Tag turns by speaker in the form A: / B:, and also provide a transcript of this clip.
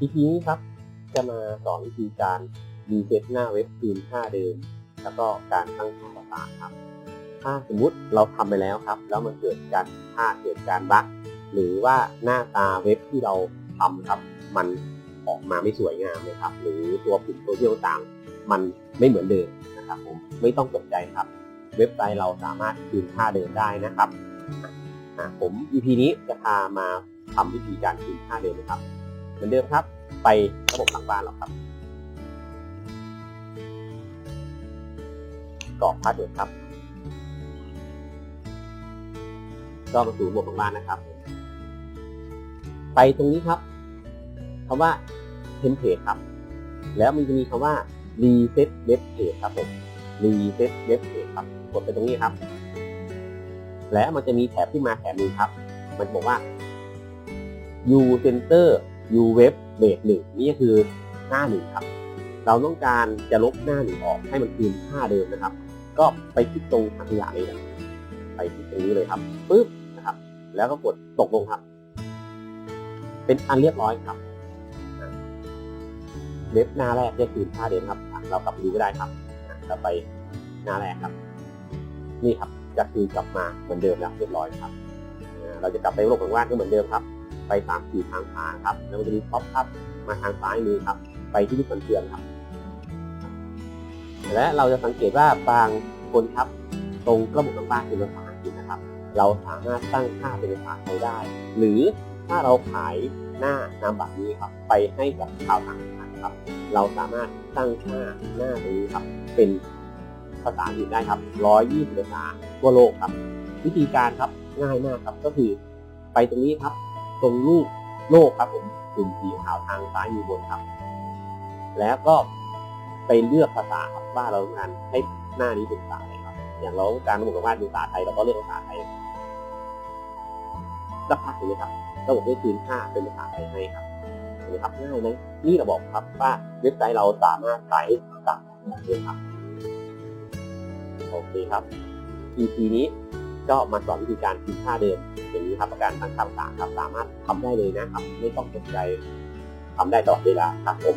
A: EP นี้ครับ จะมาสอนวิธีการรีเซ็ตหน้าเว็บคืนค่าเดิม แล้วก็การตั้งค่าต่างๆครับ ถ้าสมมุติเราทำไปแล้วครับ แล้วมันเกิดการผิดพลาดเกิดการบั๊กหรือว่าหน้าตาเว็บที่เราทำครับ มันออกมาไม่สวยงามเลยครับ หรือตัวปุ่มตัวเที่ยวต่างมันไม่เหมือนเดิมนะครับผมไม่ต้องตกใจครับ เว็บไซต์เราสามารถคืนค่าเดิมได้นะครับผม EP นี้จะพามาทำวิธีการคืนค่าเดิมนะครับเหมือนเดิมครับ ไประบบหลังบ้านเราครับกรอกพาสเวิร์ดครับ ก็มาสู่ระบบหลังบ้านนะครับ ไปตรงนี้ครับคำว่า template ครับ แล้วมันจะมีคำว่า reset web page ครับผม reset web page ครับ กดไปตรงนี้ครับ และมันจะมีแถบที่มาแถบนึงครับ มันบอกว่า u center u web base หนึ่งนี่คือหน้าหนึ่งครับ เราต้องการจะลบหน้าหนึ่งออกให้มันคืนค่าเดิมนะครับ ก็ไปคลิกตรงถังขยะเลยนะไปคลิกตรงนี้เลยครับปึ๊บนะครับ แล้วก็กดตกลงครับ เป็นอันเรียบร้อยครับเว็บหน้าแรกได้คืนค่าเดิมครับ เรากลับดูก็ได้ครับอะเราไปหน้าแรกครับ นี่ครับจะคืนกลับมาเหมือนเดิมแล้วเรียบร้อยครับ เราจะกลับไปโลกของว่างก็เหมือนเดิมครับ ไปตามขีดทางขวาครับแล้วมันจะมีป๊อปอัพมาทางซ้ายมือครับ ไปที่ลูกศรเตือนครับ และเราจะสังเกตว่าบางคนครับตรงระบบหลังบ้านเป็นภาษาอังกฤษนะครับ เราสามารถตั้งค่าเป็นภาษาไทยได้ หรือถ้าเราขายหน้านามบัตรนี้ครับ ไปให้กับชาวต่างชาติครับ เราสามารถตั้งค่าหน้าตรงนี้ครับ เป็นภาษาอื่นได้ครับ120ภาษาทั่วโลกครับ วิธีการครับง่ายมากครับก็คือไปตรงนี้ครับ ตรงรูปโลกครับผมปุ่มสีขาวทางซ้ายมือบนครับ แล้วก็ไปเลือกภาษาครับว่าเราต้องการให้หน้านี้เป็นภาษาอะไรครับ อย่างเราต้องการระบบวาดเป็นภาษาไทยเราก็เลือกภาษาไทยสักพักหนึ่งนะครับระบบได้คืนค่าเป็นภาษาไทยให้ครับเห็นไหมครับง่ายไหมนี่เราบอกครับว่าเว็บไซต์เราสามารถใช้กับเรื่องครับโอเคครับ EP นี้ก็มาสอนวิธีการคืนค่าเดิม ครับประการทางคำต่างครับสามารถทำได้เลยนะครับ ไม่ต้องสนใจทำได้ตลอดเวลาครับผม